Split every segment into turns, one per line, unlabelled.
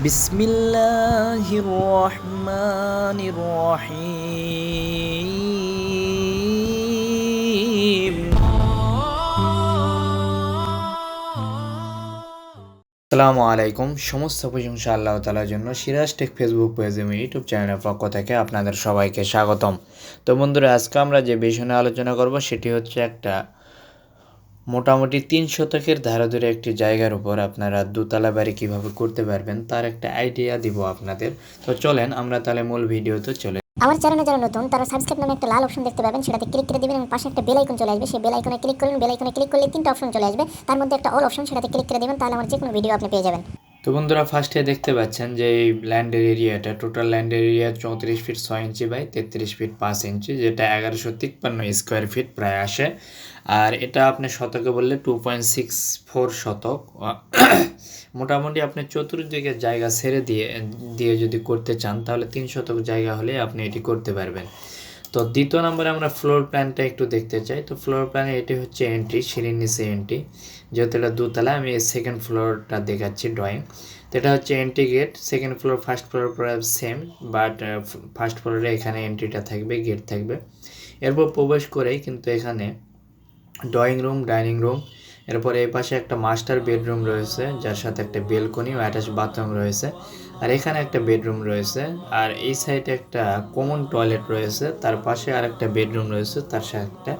বিসমিল্লাহির রহমানির আসসালামু আলাইকুম সমস্ত প্রশংসা আল্লাহ তালার জন্য। সিরাজ টেক ফেসবুক পেজ এবং ইউটিউব চ্যানেলের পক্ষ থেকে আপনাদের সবাইকে স্বাগতম। তো বন্ধুরা, আজকে আমরা যে বিষয় আলোচনা করব, সেটি হচ্ছে একটা মোটামুটি তিন শতকের ধারে ধরে একটি জায়গার উপর আপনারা দোতলা বাড়ি কীভাবে করতে পারবেন তার একটা আইডিয়া দিব আপনাদের। তো চলেন আমরা তাহলে মূল ভিডিওতে চলে
আমার চ্যানেলে যারা নতুন, তারা সাবস্ক্রাইব নামে একটা লাল অপশন দেখতে পাবেন, সেটাতে ক্লিক করে দেবেন এবং পাশে একটা বেল আইকন চলে আসবে। সেই বেল আইকনে ক্লিক করুন বেল আইকনে ক্লিক করলে তিনটা অপশন চলে আসবে। তার মধ্যে একটা অল অপশন সেটাতে ক্লিক করে দেবেন, তাহলে আমার যে কোনো ভিডিও আপনি পেয়ে যাবেন।
তো বন্ধুরা ফার্স্টে দেখতে পাচ্ছেন যে এই ল্যান্ডের এরিয়াটা টোটাল ল্যান্ডের এরিয়া চৌত্রিশ ফিট ছয় ইঞ্চি বাই তেত্রিশ ফিট পাঁচ ইঞ্চি যেটা এগারোশো তিপ্পান্ন স্কোয়ার ফিট প্রায় আসে। আর এটা আপনি শতকে বললে টু পয়েন্ট সিক্স ফোর শতক। মোটামুটি আপনি চতুর্দিকে জায়গা ছেড়ে দিয়ে দিয়ে যদি করতে চান, তাহলে তিন শতক জায়গা হলে আপনি এটি করতে পারবেন। তো দ্বিতীয় নম্বরে আমরা ফ্লোর প্ল্যানটা একটু দেখতে চাই। তো ফ্লোর প্ল্যানে এটি হচ্ছে এন্ট্রি সিঁড়ির নিচে এন্ট্রি যেহেতু এটা দুতলা, আমি সেকেন্ড ফ্লোরটা দেখাচ্ছি ড্রয়িং তো এটা হচ্ছে entry gate second floor first floor প্রায় সেম বাট ফার্স্ট ফ্লোরে এখানে এন্ট্রিটা থাকবে গেট থাকবে। এরপর প্রবেশ করেই কিন্তু এখানে ড্রয়িং রুম ডাইনিং রুম এরপর এই পাশে একটা মাস্টার বেডরুম রয়েছে, যার সাথে একটা বেলকনি ও অ্যাটাচ বাথরুম রয়েছে। আর এখানে একটা বেডরুম রয়েছে, আর এই সাইডে একটা কমন টয়লেট রয়েছে, তার পাশে আর একটা বেডরুম রয়েছে, তার সাথে একটা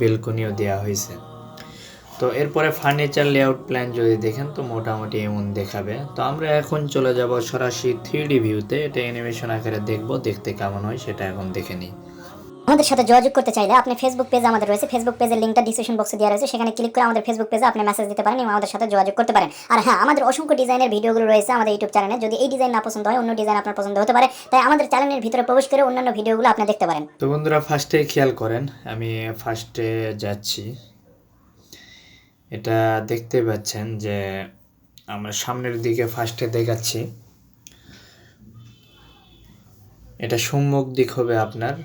বেলকনিও দেওয়া হয়েছে। তো এরপরে ফার্নিচার লেআউট প্ল্যান যদি দেখেন, তো মোটামুটি এমন দেখাবে। তো আমরা এখন চলে যাব সরাসরি থ্রি ভিউতে, এটা অ্যানিমেশন আকারে দেখব, দেখতে কেমন হয় সেটা এখন দেখে নিই।
আমাদের সাথে যোগাযোগ করতে চাইলে আপনি ফেসবুক পেজ আমাদের রয়েছে। ফেসবুক পেজের লিঙ্কটা ডিসক্রিপশন বক্সে দেওয়া রয়েছে। সেখানে ক্লিক করে আমাদের ফেসবুক পেজে আপনি মেসেজ দিতে পারেন, এবং আমাদের সাথে যোগাযোগ করতে পারেন। আর হ্যাঁ আমাদের অসংখ্য ডিজাইনের ভিডিওগুলো রয়েছে আমাদের ইউটিউব চ্যানেলে যদি এই ডিজাইন না পছন্দ হয়, অন্য ডিজাইন আপনার পছন্দ হতে পারে। তাই আমাদের চ্যানেলের ভিতরে প্রবেশ করে অন্যান্য ভিডিওগুলো আপনি দেখতে পারেন।
তো বন্ধুরা ফার্স্টে খেয়াল করেন, আমি ফার্স্টে যাচ্ছি। এটা দেখতে পাচ্ছেন যে আমরা সামনের দিকে ফার্স্টে দেখাচ্ছি। এটা সম্মুখ দিক হবে আপনার।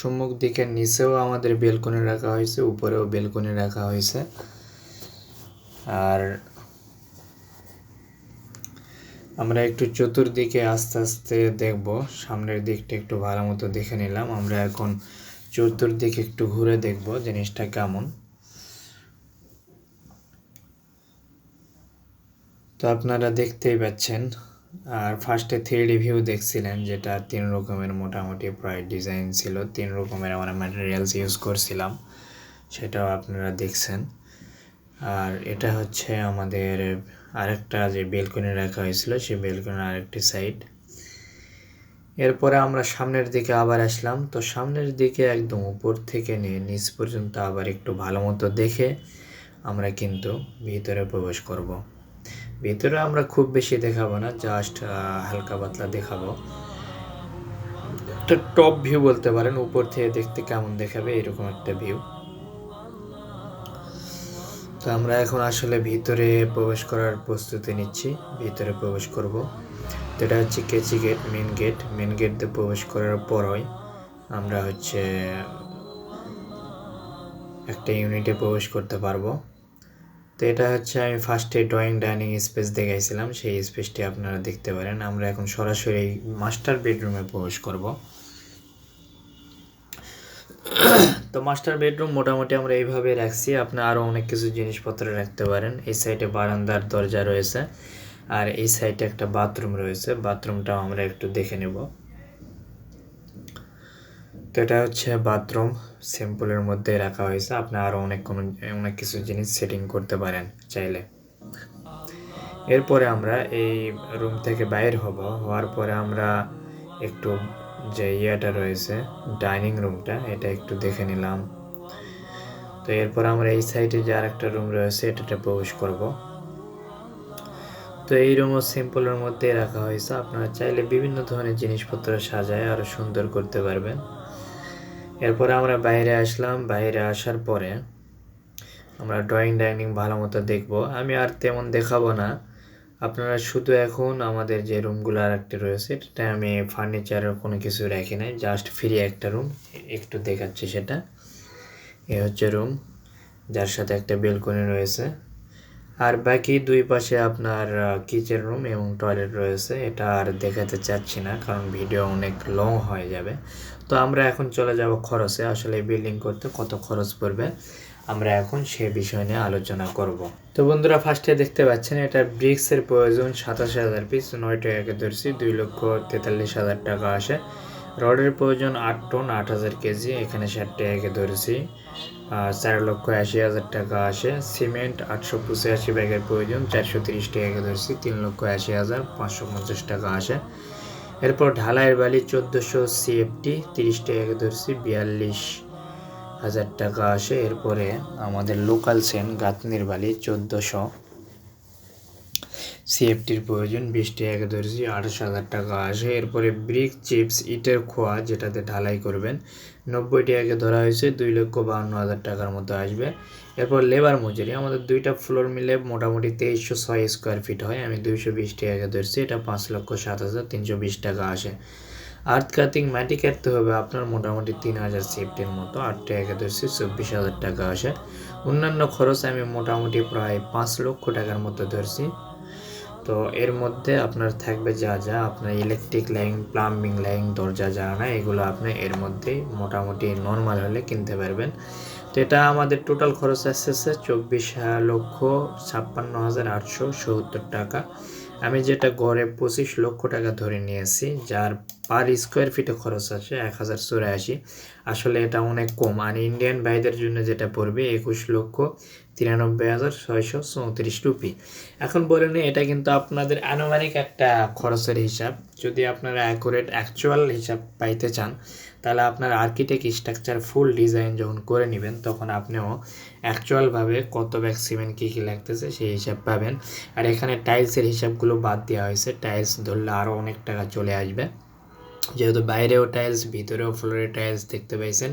সম্মুখ দিকের নিচেও আমাদের বেলকনি রাখা হয়েছে, উপরেও বেলকনি রাখা হয়েছে। আর আমরা একটু চতুর্দিকে আস্তে আস্তে দেখব, সামনের দিকটা একটু ভালো মতো দেখে নিলাম। আমরা এখন চতুর্দিকে একটু ঘুরে দেখব জিনিসটা কেমন। তো আপনারা দেখতেই পাচ্ছেন আর ফার্স্টে থ্রি ভিউ দেখছিলেন, যেটা তিন রকমের মোটামুটি প্রায় ডিজাইন ছিল। তিন রকমের আমরা ম্যাটেরিয়ালস ইউজ করছিলাম, সেটাও আপনারা দেখছেন। আর এটা হচ্ছে আমাদের আরেকটা যে বেলকনি রাখা হয়েছিল, সেই বেলকনির আরেকটি সাইড এরপরে আমরা সামনের দিকে আবার আসলাম। তো সামনের দিকে একদম উপর থেকে নিয়ে নিচ পর্যন্ত আবার একটু ভালো মতো দেখে আমরা কিন্তু ভিতরে প্রবেশ করব। ভিতরে আমরা খুব বেশি দেখাবো না জাস্ট হালকা পাতলা দেখাবো। একটা টপ ভিউ বলতে পারেন, উপর থেকে দেখতে কেমন দেখাবে এরকম একটা ভিউ তো আমরা এখন আসলে ভিতরে প্রবেশ করার প্রস্তুতি নিচ্ছি, ভিতরে প্রবেশ করব। তো এটা হচ্ছে কেচি gate main gate main gate দিয়ে প্রবেশ করার পরই আমরা হচ্ছে একটা ইউনিটে প্রবেশ করতে পারব। তো এটা হচ্ছে আমি ফার্স্টে ড্রয়িং ডাইনিং স্পেস দেখাইছিলাম। সেই স্পেসটি আপনারা দেখতে পারেন। আমরা এখন সরাসরি মাস্টার বেডরুমে প্রবেশ করব। তো মাস্টার বেডরুম মোটামুটি আমরা এইভাবে রাখছি। আপনি আরও অনেক কিছু জিনিসপত্র রাখতে পারেন। এই সাইডে বারান্দার দরজা রয়েছে। আর এই সাইডে একটা বাথরুম রয়েছে। বাথরুমটাও আমরা একটু দেখে নেব। তো এটা হচ্ছে বাথরুম, সিম্পলের মধ্যে রাখা হয়েছে। আপনি আরও অনেক কোনো, অনেক কিছু জিনিস সেটিং করতে পারেন চাইলে। এরপরে আমরা এই রুম থেকে বাইর হব। হওয়ার পরে আমরা একটু যে ইয়েটা রয়েছে, ডাইনিং রুমটা, এটা একটু দেখে নিলাম। তো এরপর আমরা এই সাইডে যে আর একটা রুম রয়েছে, এটাতে প্রবেশ করব। তো এই রুমও সিম্পলের মধ্যে রাখা হয়েছে। আপনারা চাইলে বিভিন্ন ধরনের জিনিসপত্র সাজায় আরও সুন্দর করতে পারবেন। এরপরে আমরা বাইরে আসলাম। বাইরে আসার পরে আমরা ড্রয়িং ডাইনিং ভালো মতো দেখব। আমি আর তেমন দেখাবো না। আপনারা শুধু এখন আমাদের যে রুমগুলো আর একটা রয়েছে এটা আমি ফার্নিচারের কোনো কিছু রাখি নাই। জাস্ট ফ্রি একটা রুম একটু দেখাচ্ছি সেটা। এ হচ্ছে রুম যার সাথে একটা বেলকনি রয়েছে। আর বাকি দুই পাশে আপনার কিচেন রুম এবং টয়লেট রয়েছে। এটা আর দেখাতে চাচ্ছি না, কারণ ভিডিও অনেক লং হয়ে যাবে। তো আমরা এখন চলে যাব খরচে। আসলে বিল্ডিং করতে কত খরচ পড়বে, আমরা এখন সে বিষয় নিয়ে আলোচনা করব। তো বন্ধুরা ফার্স্টে দেখতে পাচ্ছেন, এটা ব্রিক্সের প্রয়োজন সাতাশ হাজার পিস নয় টাকাকে ধরছি, দুই লক্ষ তেতাল্লিশ হাজার টাকা আসে। রডের প্রয়োজন আট টন, আট হাজার কেজি। এখানে ষাট টাকাকে ধরেছি। আর চার লক্ষ আশি হাজার টাকা আসে। সিমেন্ট আটশো পঁচাশি ব্যাগের প্রয়োজন, চারশো তিরিশ টাকাকে ধরেছি। তিন লক্ষ আশি হাজার পাঁচশো পঞ্চাশ টাকা আসে। এরপর ঢালাইয়ের বালি চোদ্দোশো সিএফটি, তিরিশ টাকাকে ধরছি। বিয়াল্লিশ হাজার টাকা আসে। এরপরে আমাদের লোকাল সেন গাঁথনির বালি চোদ্দোশো সিএফটির প্রয়োজন। বিশ টাকা ধরেছি, আঠাশ হাজার টাকা আসে। এরপরে ব্রিক চিপস ইটের খোয়া যেটাতে ঢালাই করবেন। নব্বই টাকাকে ধরা হয়েছে, দুই লক্ষ বাহান্ন হাজার টাকার মতো আসবে। এরপর লেবার মজুরি। আমাদের দুইটা ফ্লোর মিলে মোটামুটি তেইশশো ছয় স্কোয়ার ফিট হয়। আমি দুইশো বিশ টাকাকে ধরছি, এটা পাঁচ লক্ষ সাত হাজার তিনশো বিশ টাকা আসে। আর্থ কাটিং মাটি কাটতে হবে। আপনার মোটামুটি তিন হাজার সেফটির মতো। আট টাকা ধরছি, চব্বিশ হাজার টাকা আসে। অন্যান্য খরচ আমি মোটামুটি প্রায় পাঁচ লক্ষ টাকার মতো ধরছি। তো এর মধ্যে আপনার থাকবে যা যা, আপনার ইলেকট্রিক লাইন প্লাম্বিং লাইন দরজা জানা এগুলো আপনি এর মধ্যেই মোটামুটি নর্মাল হলে কিনতে পারবেন। তো এটা আমাদের টোটাল খরচ আসতেছে চব্বিশ লক্ষ ছাপ্পান্ন হাজার আটশো সত্তর টাকা। আমি যেটা গড়ে পঁচিশ লক্ষ টাকা ধরে নিয়েছি, যার পার স্কোয়ার ফিটে খরচ আছে এক হাজার চুরাশি। আসলে এটা অনেক কম। আর ইন্ডিয়ান ভাইদের জন্য যেটা পড়বে একুশ লক্ষ তিরানব্বই হাজার ছয়শো চৌত্রিশ রুপি। এখন বলে নিই, এটা কিন্তু আপনাদের আনুমানিক একটা খরচের হিসাব। যদি আপনারা অ্যাকুরেট অ্যাকচুয়াল হিসাব পাইতে চান, তাহলে আপনার আর্কিটেক্ট স্ট্রাকচার ফুল ডিজাইন যখন করে নেবেন, তখন আপনিও অ্যাকচুয়ালভাবে কত ব্যাগ সিমেন্ট কী কী লাগতেছে সেই হিসাব পাবেন। আর এখানে টাইলসের হিসাবগুলো বাদ দেওয়া হয়েছে। টাইলস ধরলে আরও অনেক টাকা চলে আসবে। যেহেতু বাইরেও টাইলস ভিতরেও ফ্লোরে টাইলস দেখতে পাইছেন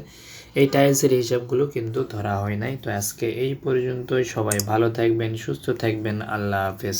এই টাইলসের হিসাবগুলো কিন্তু ধরা হয় নাই। তো আজকে এই পর্যন্তই। সবাই ভালো থাকবেন, সুস্থ থাকবেন। আল্লাহ হাফেজ।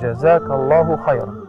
جزاك الله خيرا.